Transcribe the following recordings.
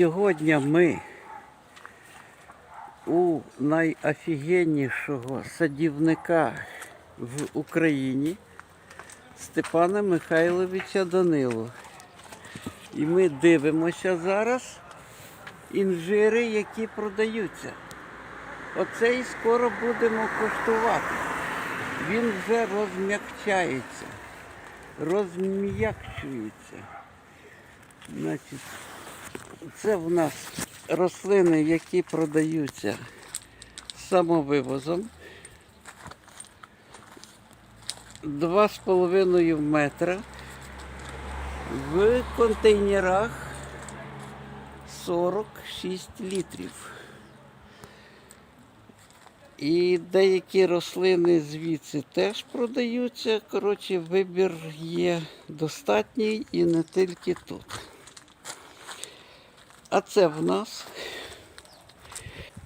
Сьогодні ми у найофігеннішого садівника в Україні Степана Михайловича Данилу. І ми дивимося зараз інжири, які продаються. Оцей скоро будемо коштувати. Він вже розм'якчається, розм'якчується. Значить, це в нас рослини, які продаються самовивозом. Два з половиною метра в контейнерах 46 літрів. І деякі рослини звідси теж продаються. Коротше, вибір є достатній і не тільки тут. А це в нас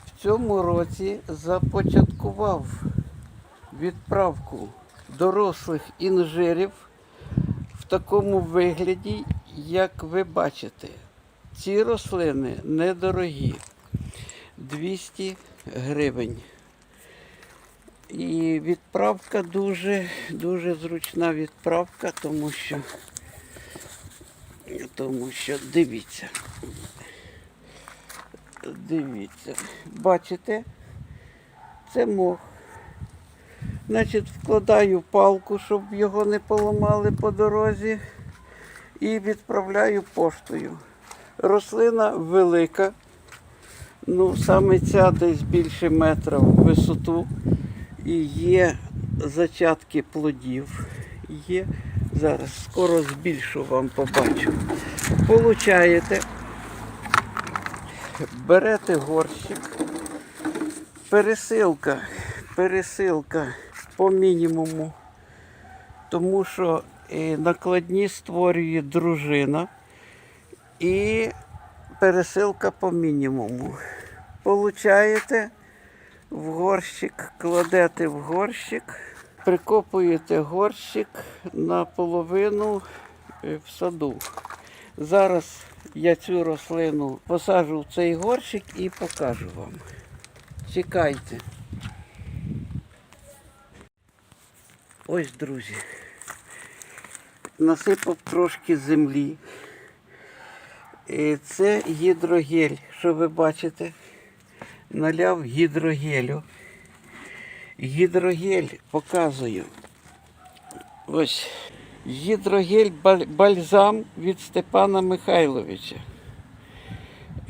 в цьому році започаткував відправку дорослих інжирів в такому вигляді, як ви бачите. Ці рослини недорогі. 200 гривень. І відправка дуже, дуже зручна відправка, тому що, тому що дивіться. Дивіться, бачите, це мох. Значить, вкладаю палку, щоб його не поламали по дорозі, і відправляю поштою. Рослина велика, ну саме ця десь більше метра в висоту. І є зачатки плодів. Є. Зараз скоро збільшу вам побачу. Получаєте, берете горщик, пересилка, пересилка по мінімуму, тому що накладні створює дружина і пересилка по мінімуму. Получаєте в горщик, кладете в горщик, прикопуєте горщик наполовину е, в саду. Зараз я цю рослину посаджу в цей горщик і покажу вам. Чекайте. Ось, друзі. Насипав трошки землі. І Це гідрогель, що ви бачите наляв гідрогелю. Гідрогель показую. Ось гідрогель баль- бальзам від Степана Михайловича.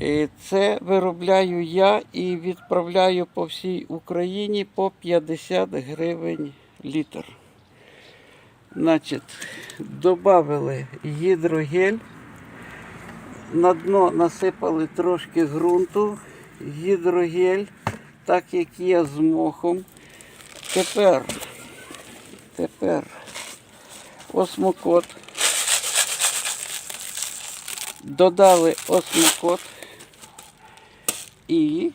І Це виробляю я і відправляю по всій Україні по 50 гривень літр. Значить, додали гідрогель, на дно насипали трошки ґрунту гідрогель, так як є з мохом. Тепер, тепер осмокот. Додали осмокот і,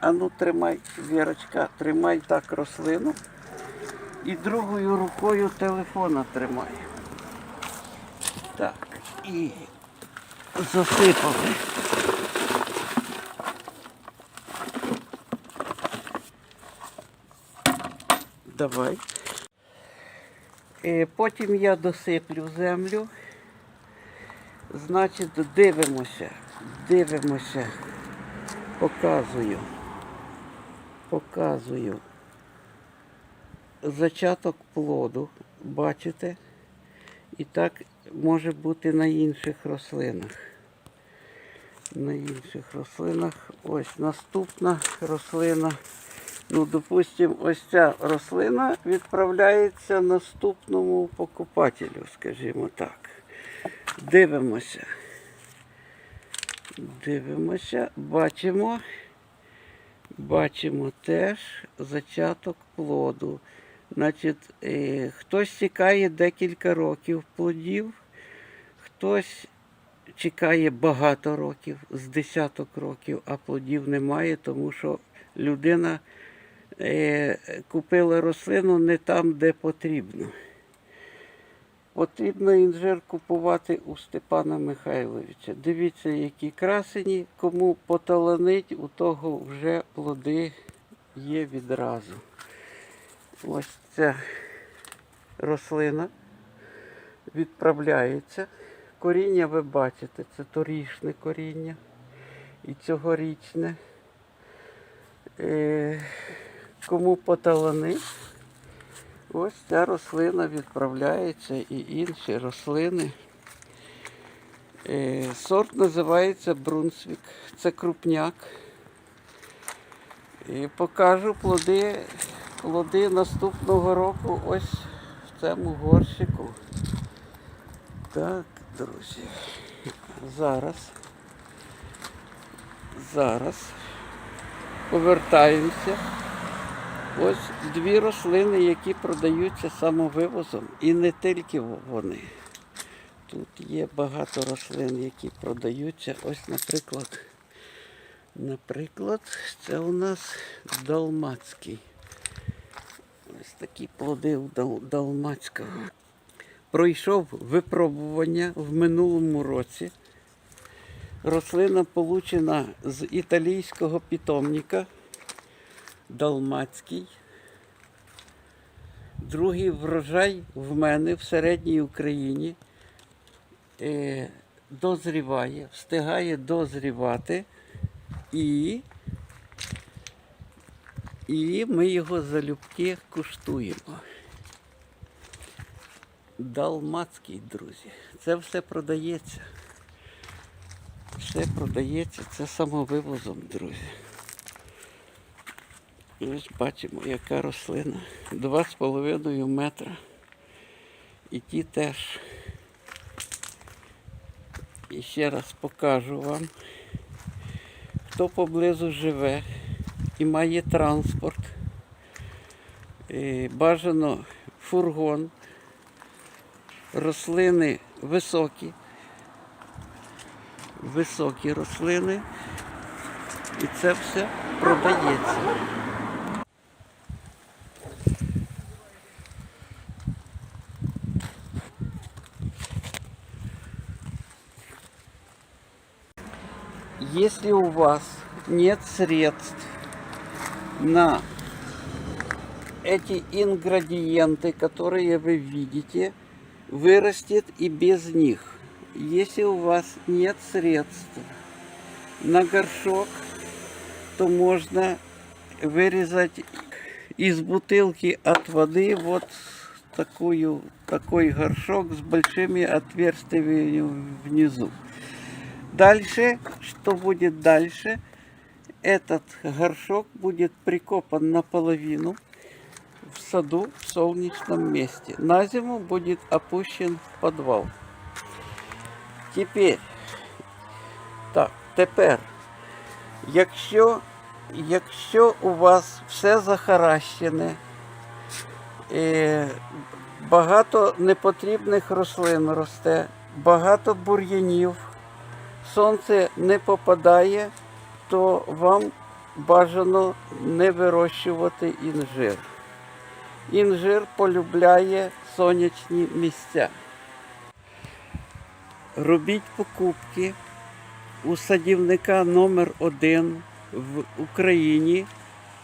а ну тримай, Вірочка, тримай так рослину. І другою рукою телефона тримай. Так, і засипали. Давай. Потім я досиплю землю. Значить, дивимося, дивимося, показую, показую зачаток плоду, бачите? І так може бути на інших рослинах. На інших рослинах. Ось наступна рослина. Ну, допустимо, ось ця рослина відправляється наступному покупателю, скажімо так. Дивимося. Дивимося, бачимо. Бачимо теж зачаток плоду. Значить, е, хтось чекає декілька років плодів, хтось чекає багато років, з десяток років, а плодів немає, тому що людина е, купила рослину не там, де потрібно. Потрібно інжир купувати у Степана Михайловича. Дивіться, які красені. Кому поталанить, у того вже плоди є відразу. Ось ця рослина відправляється. Коріння ви бачите, це торішне коріння і цьогорічне. Кому поталанить, ось ця рослина відправляється і інші рослини. Е, Сорт називається Брунсвік. Це крупняк. І покажу плоди, плоди наступного року ось в цьому горщику. Так, друзі. Зараз. Зараз повертаємося. Ось дві рослини, які продаються самовивозом. І не тільки вони. Тут є багато рослин, які продаються. Ось, наприклад, наприклад, це у нас далмацький. Ось такі плоди у далмацького. Пройшов випробування в минулому році. Рослина получена з італійського питомника Далмацький. Другий врожай в мене в середній Україні е, дозріває, встигає дозрівати і, і ми його залюбки куштуємо. Далмацький, друзі. Це все продається. Все продається, це самовивозом, друзі. І Ось бачимо, яка рослина. Два з половиною метра. І ті теж. І ще раз покажу вам, хто поблизу живе і має транспорт. е, Бажано фургон, рослини високі, високі рослини. І це все продається. Если у вас нет средств на эти ингредиенты, которые вы видите, вырастет и без них. Если у вас нет средств на горшок, то можно вырезать из бутылки от воды вот такую, такой горшок с большими отверстиями внизу. Дальше, что будет дальше? Этот горшок будет прикопан наполовину в саду в солнечном месте. На зиму будет опущен в подвал. Теперь, так, тепер, якщо, якщо у вас все захаращене, е, багато непотрібних рослин росте, багато бур'янів, сонце не попадає, то вам бажано не вирощувати інжир. Інжир полюбляє сонячні місця. Робіть покупки у садівника номер 1 в Україні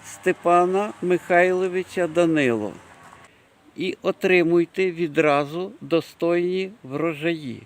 Степана Михайловича Данило і отримуйте відразу достойні врожаї.